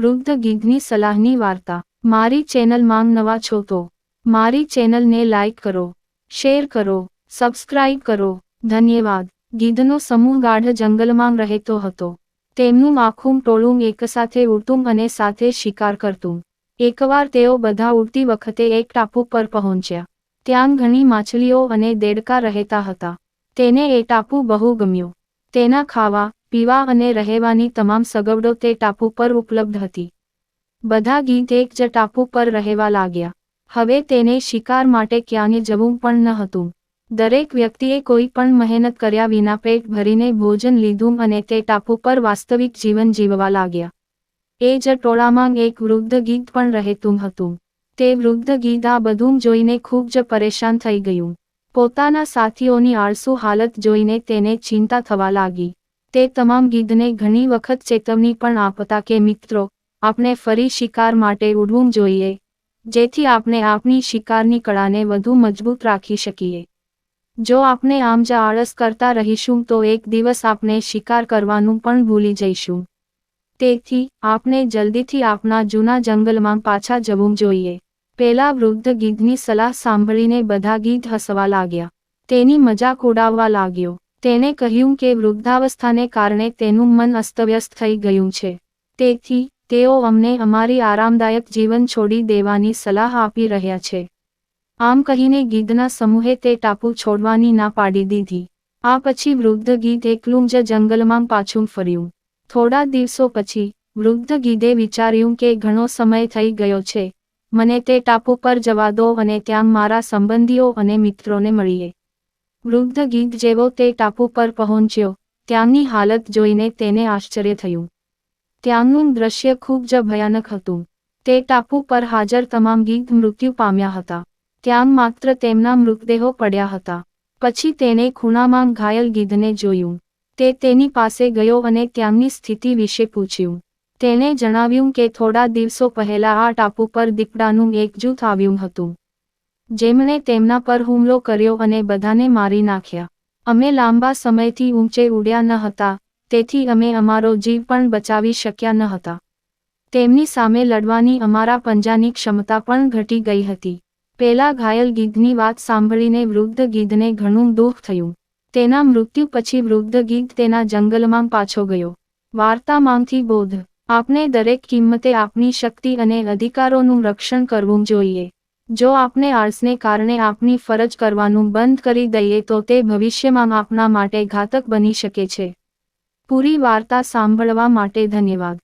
વૃદ્ધ ગીધની સલાહની વાર્તા. મારી ચેનલમાં નવા છો તો મારી ચેનલને લાઇક કરો, શેર કરો, સબસ્ક્રાઇબ કરો. ધન્યવાદ. ગીધનો સમૂહ ગાઢ જંગલમાં રહેતો હતો. તેમનું આખું ટોળું એકસાથે ઉડતું અને સાથે શિકાર કરતું. એકવાર તેઓ બધા ઉડતી વખતે એક ટાપુ પર પહોંચ્યા. ત્યાં ઘણી માછલીઓ અને દેડકા રહેતા હતા. તેને એ ટાપુ બહુ ગમ્યો. તેના ખાવા પીવા અને રહેવાની તમામ સગવડો તે ટાપુ પર ઉપલબ્ધ હતી. બધા ગીત એક જ ટાપુ પર રહેવા લાગ્યા. હવે તેને શિકાર માટે ક્યાંય જવું પણ ન હતું. દરેક વ્યક્તિએ કોઈ પણ મહેનત કર્યા વિના પેટ ભરીને ભોજન લીધું અને તે ટાપુ પર વાસ્તવિક જીવન જીવવા લાગ્યા. એ જ ટોળામાં એક વૃદ્ધ ગીત પણ રહેતું હતું. તે વૃદ્ધ ગીત આ બધું જોઈને ખૂબ જ પરેશાન થઈ ગયું. પોતાના સાથીઓની આળસુ હાલત જોઈને તેને ચિંતા થવા લાગી. તે તમામ ગીધને ઘણી વખત ચેતવણી પણ આપતા કે, મિત્રો, આપણે ફરી શિકાર માટે ઉડવું જોઈએ. જેથી આપણે આપણી શિકારની કળાને વધુ મજબૂત રાખી શકીએ. જો આપણે આમ જ આળસ કરતા રહીશું, તો એક દિવસ આપણે શિકાર કરવાનું પણ ભૂલી જઈશું. તેથી, આપણે જલ્દીથી આપણા જૂના જંગલમાં પાછા જવું જોઈએ. પેલા વૃદ્ધ ગીધની સલાહ સાંભળીને બધા ગીધ હસવા લાગ્યા. તેની મજાક ઉડાવવા લાગ્યો. તેણે કહ્યું કે વૃદ્ધાવસ્થાને કારણે તેનું મન અસ્તવ્યસ્ત થઈ ગયું છે. તેથી, તેઓ અમને અમારી આરામદાયક જીવન છોડી દેવાની સલાહ આપી રહ્યા છે. આમ કહીને ગીધના સમૂહે તે ટાપુ છોડવાની ના પાડી દીધી. આ પછી વૃદ્ધ ગીધ એકલું જ જંગલમાં પાછું ફર્યું. થોડા દિવસો પછી, વૃદ્ધ ગીધે વિચાર્યું કે ઘણો સમય થઈ ગયો છે. મને તે ટાપુ પર જવા દો અને ત્યાં મારા સંબંધીઓ અને મિત્રોને મળીએ. વૃદ્ધ ગીધ જેવો તે ટાપુ પર પહોંચ્યો. ત્યાંની હાલત જોઈને તેને આશ્ચર્ય થયું. ત્યાંનું દ્રશ્ય ખૂબ જ ભયાનક હતું. તે ટાપુ પર હાજર તમામ ગીધ મૃત્યુ પામ્યા હતા. ત્યાં માત્ર તેમના મૃતદેહો પડ્યા હતા. પછી તેણે ખૂણામાં ઘાયલ ગીધને જોયું. તે તેની પાસે ગયો અને ત્યાંની સ્થિતિ વિશે પૂછ્યું. તેણે જણાવ્યું કે થોડા દિવસો પહેલા આ ટાપુ પર દીપડાનું એક જૂથ આવ્યું હતું. જેમણે તેમના પર હુમલો કર્યો અને બધાને મારી નાખ્યા. અમે લાંબા સમયથી ઊંચે ઉડ્યા ન હતા, તેથી અમે અમારો જીવ પણ બચાવી શક્યા ન હતા. તેમની સામે લડવાની અમારા પંજાની ક્ષમતા પણ ઘટી ગઈ હતી. પેલા ઘાયલ ગીધની વાત સાંભળીને વૃદ્ધ ગીધને ઘણું દુઃખ થયું. તેના મૃત્યુ પછી વૃદ્ધ ગીધ તેના જંગલમાં પાછો ગયો. વાર્તામાંથી બોધ, આપણે દરેક કિંમતે આપની શક્તિ અને અધિકારોનું રક્ષણ કરવું જોઈએ. જો આપણે આળસને કારણે આપની ફરજ કરવાનું બંધ કરી દઈએ તો તે ભવિષ્યમાં આપના માટે ઘાતક બની શકે છે. પૂરી વાર્તા સાંભળવા માટે ધન્યવાદ.